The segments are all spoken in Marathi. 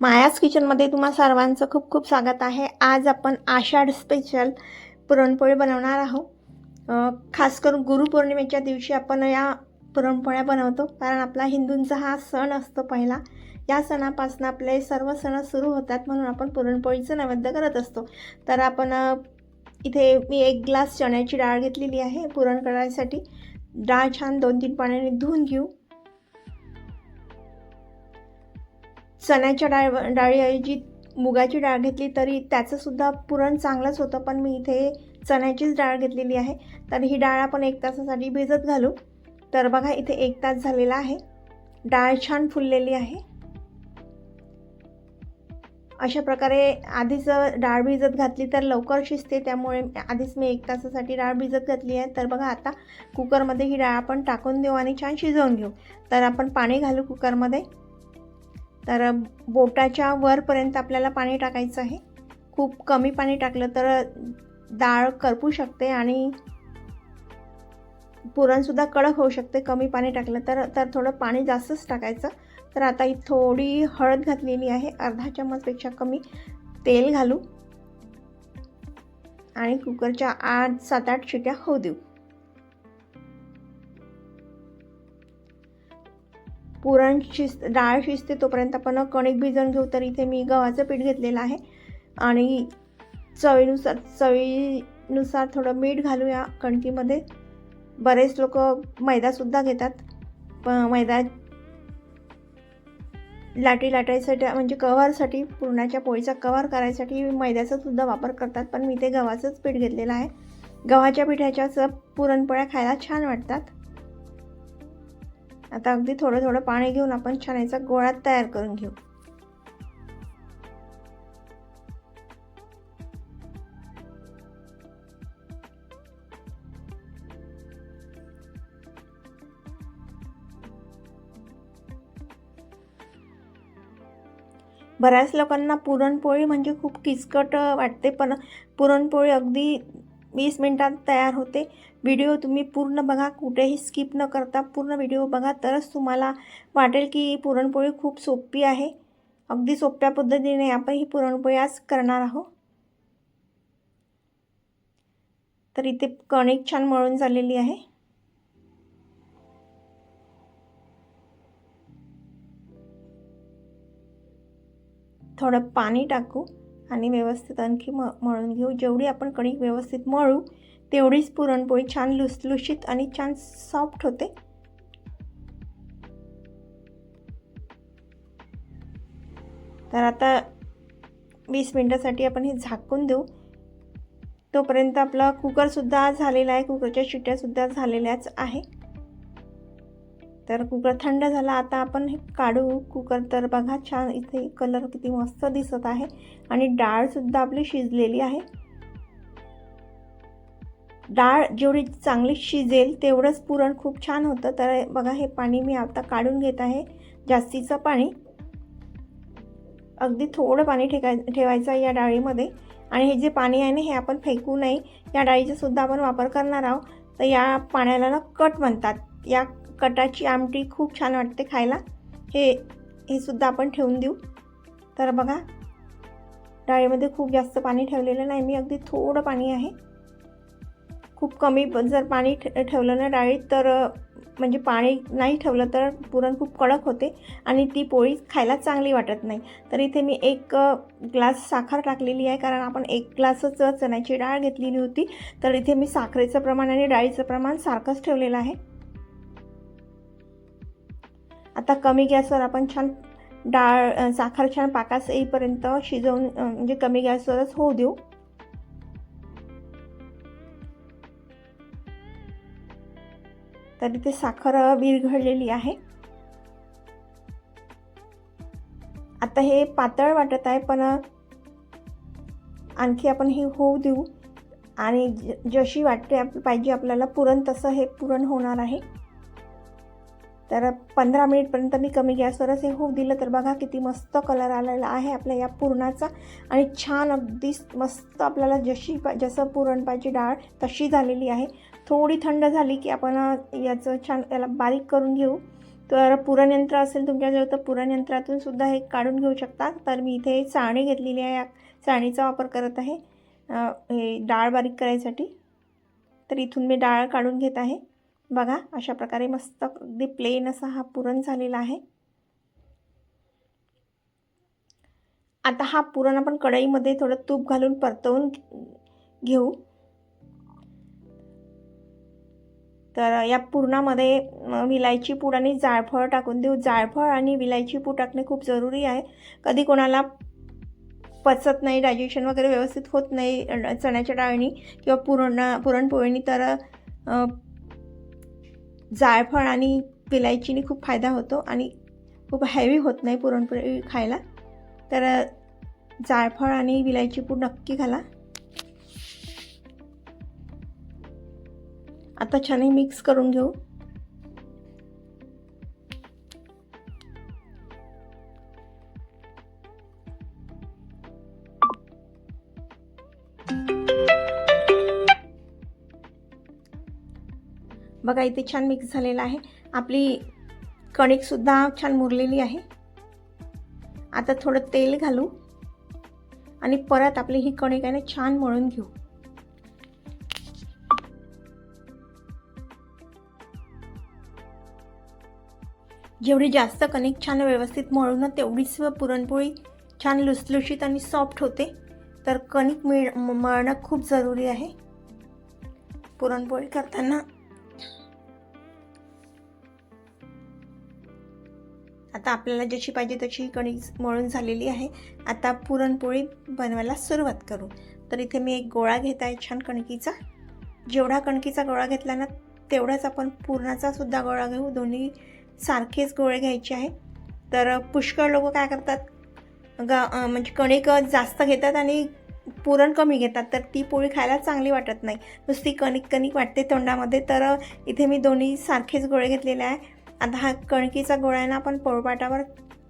मायास किचनमध्ये तुम्हा सर्वांचं खूप खूप स्वागत आहे. आज आपण आषाढ स्पेशल पुरणपोळी बनवणार आहोत. खास करून गुरुपौर्णिमेच्या दिवशी आपण या पुरणपोळ्या बनवतो. कारण आपला हिंदूंचा हा सण असतो पहिला. या सणापासून आपले सर्व सण सुरू होतात म्हणून आपण पुरणपोळीचं नैवेद्य करत असतो. तर आपण इथे मी एक ग्लास चण्याची डाळ घेतलेली आहे पुरण करायसाठी डाळ छान दोन तीन पाण्याने धुवून घेऊ. चण्याच्या डाळ डाळीऐवजी मुगाची डाळ घेतली तरी त्याचंसुद्धा पुरण चांगलंच होतं पण मी इथे चण्याचीच डाळ घेतलेली आहे. तर ही डाळ आपण एक तासासाठी भिजत घालू. तर बघा इथे एक तास झालेला आहे. डाळ छान फुललेली आहे. अशा प्रकारे आधीच डाळ भिजत घातली तर लवकर शिजते त्यामुळे आधीच मी एक तासासाठी डाळ भिजत घातली आहे. तर बघा आता कुकरमध्ये ही डाळ आपण टाकून देऊ आणि छान शिजवून घेऊ. तर आपण पाणी घालू कुकरमध्ये. तर बोटाच्या वरपर्यंत आपल्याला पाणी टाकायचं आहे. खूप कमी पाणी टाकलं तर डाळ करपू शकते आणि पुरणसुद्धा कडक होऊ शकते. कमी पाणी टाकलं तर तर थोडं पाणी जास्तच टाकायचं. तर आता ही थोडी हळद घातलेली आहे. अर्धा चम्मचपेक्षा कमी तेल घालू आणि कुकरच्या आठ सात आठ शिट्या होऊ देऊ. पुरण शिज डाळ शिजते तोपर्यंत आपण कणिक भिजवून घेऊ तर इथे मी गव्हाचं पीठ घेतलेलं आहे. आणि चवीनुसार चवीनुसार थोडं मीठ घालूया कणकीमध्ये. बरेच लोक मैदासुद्धा घेतात. प मैदा लाटी लाटायसाठी म्हणजे कव्हरसाठी पुरणाच्या पोळीचा कव्हर करायसाठी मैद्याचासुद्धा वापर करतात पण मी ते गव्हाचंच पीठ घेतलेलं आहे. गव्हाच्या पिठाच्या पुरणपोळ्या खायला छान वाटतात. आता अगदी थोडं थोडं पाणी घेऊन आपण छान याचा गोळा तयार करून घेऊ. बऱ्याच लोकांना पुरणपोळी म्हणजे खूप किचकट वाटते पण पुरणपोळी अगदी वीस मिनटात तयार होते. व्हिडिओ तुम्ही पूर्ण बघा कुठेही स्किप न करता पूर्ण व्हिडिओ बघा. तरच तुम्हाला वाटेल की पुरणपोळी खूप सोपी आहे. अगदी सोप्या पद्धतीने आपण ही पुरणपोळी आज करणार आहोत. तर इथे कणिक छान मळून झालेली आहे. थोडं पाणी टाकू. आणि व्यवस्थित आणखी म मळून घेऊ. जेवढी आपण कणिक व्यवस्थित मळू तेवढीच पुरणपोळी छान लुसलुशीत आणि छान सॉफ्ट होते. तर आता वीस मिनटासाठी आपण हे झाकून देऊ. तोपर्यंत आपला कुकरसुद्धा झालेला आहे कुकरच्या शिट्यासुद्धा झालेल्याच आहे. तर कुकर थंड झाला. आता आपण हे काढू कुकर. तर बघा छान इथे कलर किती मस्त दिसत आहे. आणि डाळसुद्धा आपली शिजलेली आहे. डाळ जेवढी चांगली शिजेल तेवढंच पुरण खूप छान होतं. तर बघा हे पाणी मी आता काढून घेत आहे. जास्तीचं पाणी. अगदी थोडं पाणी ठेकाय ठेवायचं आहे या डाळीमध्ये. आणि हे जे पाणी आहे ना हे आपण फेकू नये. या डाळीचासुद्धा आपण वापर करणार आहोत. तर या पाण्याला ना कट म्हणतात. या कटाची आमटी खूप छान वाटते खायला. हे हे सुद्धा आपण ठेवून देऊ. तर बघा डाळीमध्ये खूप जास्त पाणी ठेवलेलं नाही मी अगदी थोडं पाणी आहे. खूप कमी जर पाणी ठे ठेवलं ना डाळीत तर म्हणजे पाणी नाही ठेवलं तर पुरण खूप कडक होते आणि ती पोळी खायला चांगली वाटत नाही. तर इथे मी एक ग्लास साखर टाकलेली आहे कारण आपण एक ग्लासच चण्याची डाळ घेतलेली होती. तर इथे मी साखरेचं प्रमाण आणि डाळीचं प्रमाण सारखंच ठेवलेलं आहे. आता कमी गॅसवर आपण छान डाळ साखर छान पाकास येईपर्यंत शिजवून म्हणजे कमी गॅसवरच होऊ देऊ. तर इथे साखर विरघळलेली आहे. आता हे पातळ वाटत आहे पण आणखी आपण हे होऊ देऊ. आणि जशी वाटते पाहिजे आपल्याला पुरण तसं हे पुरण होणार आहे. तर पंधरा मिनिटपर्यंत मी कमी गॅसवरच हे होऊ दिलं. तर बघा किती मस्त कलर आलेला आहे आपल्या या पुरणाचा. आणि छान अगदी मस्त आपल्याला जशी पा जसं पुरण पाहिजे डाळ तशी झालेली आहे. थोडी थंड झाली की आपण याचं छान याला बारीक करून घेऊ. तर पुरणयंत्र असेल तुमच्याजवळ तर पुरणयंत्रातून सुद्धा हे काढून घेऊ शकता. तर मी इथे चाळणी घेतलेली आहे. या चाळणीचा वापर करत आहे हे डाळ बारीक करायसाठी. तर इथून मी डाळ काढून घेत आहे. बघा अशा प्रकारे मस्त अगदी प्लेन असा हा पुरण झालेला आहे. आता हा पुरण आपण कढईमध्ये थोडं तूप घालून परतवून घेऊ. तर या पुरणामध्ये विलायची पूड आणि जायफळ टाकून देऊ. जायफळ आणि विलायची पूड टाकणे खूप जरुरी आहे. कधी कोणाला पचत नाही डायजेशन वगैरे व्यवस्थित होत नाही चण्याच्या डाळीनी किंवा पुरण पुरणपोळीनी तर जायफळ आणि विलायचीने खूप फायदा होतो आणि खूप हॅवी होत नाही पुरणपोळी खायला. तर जायफळ आणि विलायची पूड नक्की घाला. आता छान मिक्स करून घेऊ. बघा इथे छान मिक्स झालेलं आहे. आपली कणिकसुद्धा छान मुरलेली आहे. आता थोडं तेल घालू. आणि परत आपली ही कणिक आहे ना छान मळून घेऊ. जेवढी जास्त कणिक छान व्यवस्थित मळून ना तेवढीच पुरणपोळी छान लुसलुशीत आणि सॉफ्ट होते. तर कणिक मिळ म- मळणं खूप जरुरी आहे. पुरणपोळी करताना आता आपल्याला जशी पाहिजे तशी कणिक मळून झालेली आहे. आता पुरणपोळी बनवायला सुरुवात करू. तर इथे मी एक गोळा घेत आहे छान कणकीचा. जेवढा कणकीचा गोळा घेतला ना तेवढाच आपण पुरणाचा सुद्धा गोळा घेऊ. दोन्ही सारखेच गोळे घ्यायचे आहे. तर पुष्कळ लोक काय करतात? गा म्हणजे कणिक जास्त घेतात आणि पुरण कमी घेतात. तर ती पोळी खायला चांगली वाटत नाही. नुसती कणिक कणिक वाटते तोंडामध्ये. तर इथे मी दोन्ही सारखेच गोळे घेतलेले आहे. आता हा कणकीचा गोळा आहे ना आपण पोळपाटावर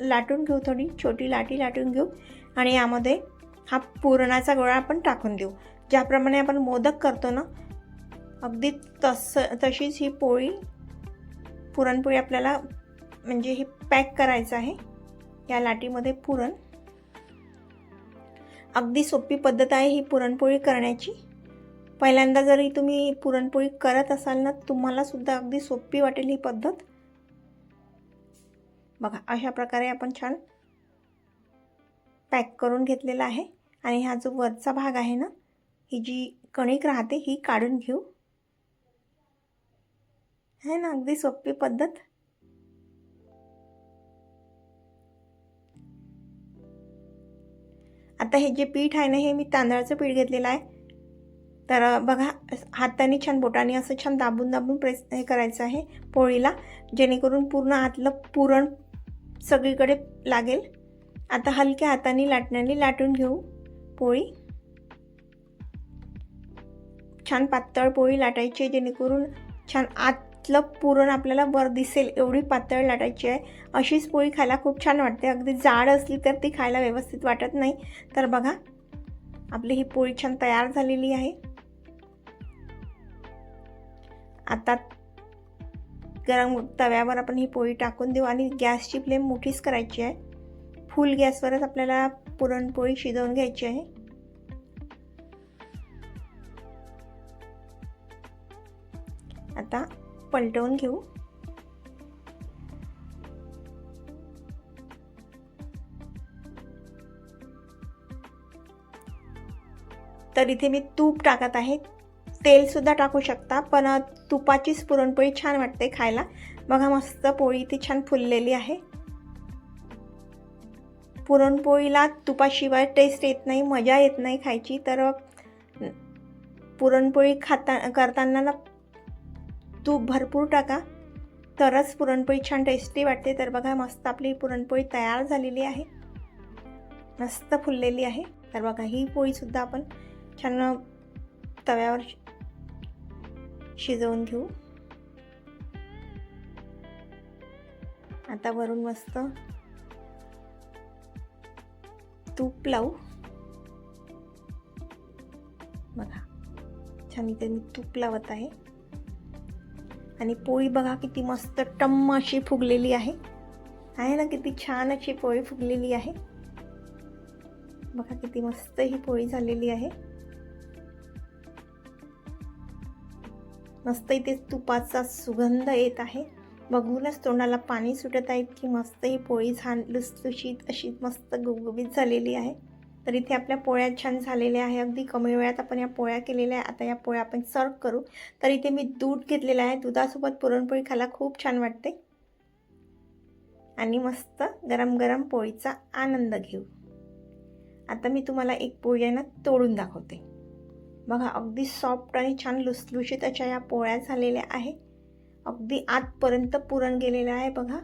लाटून घेऊ थोडी छोटी लाटी लाटून घेऊ आणि यामध्ये हा पुरणाचा गोळा आपण टाकून देऊ. ज्याप्रमाणे आपण मोदक करतो ना अगदी तस तशीच ही पोळी पुरणपोळी आपल्याला म्हणजे हे पॅक करायचं आहे. या लाटीमध्ये पुरण. अगदी सोपी पद्धत आहे ही पुरणपोळी करण्याची. पहिल्यांदा जरी तुम्ही पुरणपोळी करत असाल ना तुम्हालासुद्धा अगदी सोपी वाटेल ही पद्धत. बघा अशा प्रकारे आपण छान पॅक करून घेतलेला आहे. आणि हा जो वरचा भाग आहे ना ही जी कणिक राहते ही काढून घेऊ. है ना अगदी सोपी पद्धत. आता हे जे पीठ आहे ना हे मी तांदळाचं पीठ घेतलेलं आहे. तर बघा हाताने छान बोटाने असं छान दाबून दाबून प्रेस हे करायचं आहे पोळीला जेणेकरून पूर्ण आतलं पुरण सगळीकडे लागेल. आता हलक्या हाताने लाटण्याने लाटून घेऊ. पोळी. छान पातळ पोळी लाटायची आहे जेणेकरून छान आतलं पुरण आपल्याला वर दिसेल एवढी पातळ लाटायची आहे. अशीच पोळी खायला खूप छान वाटते. अगदी जाड असली तर ती खायला व्यवस्थित वाटत नाही. तर बघा आपली ही पोळी छान तयार झालेली आहे. आता गरम तव्यावर आपण ही पोळी टाकून देऊ आणि गॅसची फ्लेम मोठीच करायची आहे. फुल गॅसवरच आपल्याला पुरणपोळी शिजवून घ्यायची आहे. आता पलटवून घेऊ. तर इथे मी तूप टाकत आहे. तेलसुद्धा टाकू शकता पण तुपाचीच पुरणपोळी छान वाटते खायला. बघा मस्त पोळी इथे छान फुललेली आहे. पुरणपोळीला तुपाशिवाय टेस्ट येत नाही मजा येत नाही खायची तर पुरणपोळी खाता करताना ना तूप भरपूर टाका तरच पुरणपोळी छान टेस्टी वाटते. तर बघा मस्त आपली पुरणपोळी तयार झालेली आहे. मस्त फुललेली आहे. तर बघा ही पोळीसुद्धा आपण छान तव्यावर शिजवून घेऊ. आता वरून मस्त तूप लावू. बघा छान इथे मी तूप लावत आहे. आणि पोळी बघा किती मस्त टम्म अशी फुगलेली आहे. आहे ना किती छान अशी पोळी फुगलेली आहे. बघा किती मस्त ही पोळी झालेली आहे. मस्त इथे तुपाचा सुगंध येत आहे. बघूनच तोंडाला पाणी सुटत आहे. की मस्त ही पोळी छान लुसलुशीत अशी मस्त गुबगुबीत झालेली आहे. तर इथे आपल्या पोळ्या छान झालेल्या आहे. अगदी कमी वेळात आपण या पोळ्या केलेल्या आहे आता या पोळ्या आपण सर्व करू. तर इथे मी दूध घेतलेलं आहे. दुधासोबत पुरणपोळी खायला खूप छान वाटते. आणि मस्त गरम गरम पोळीचा आनंद घेऊ. आता मी तुम्हाला एक पोळी आहे ना तोडून दाखवते. बघा अगदी सॉफ्ट आणि छान लुसलुशीत अशा या पोळ्या झालेल्या आहे अगदी आतपर्यंत पुरण गेलेलं आहे बघा.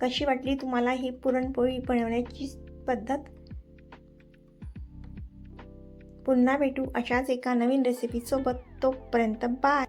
कशी वाटली तुम्हाला ही पुरणपोळी बनवण्याची पद्धत? पुन्हा भेटू अशाच एका नवीन रेसिपीसोबत तोपर्यंत बाय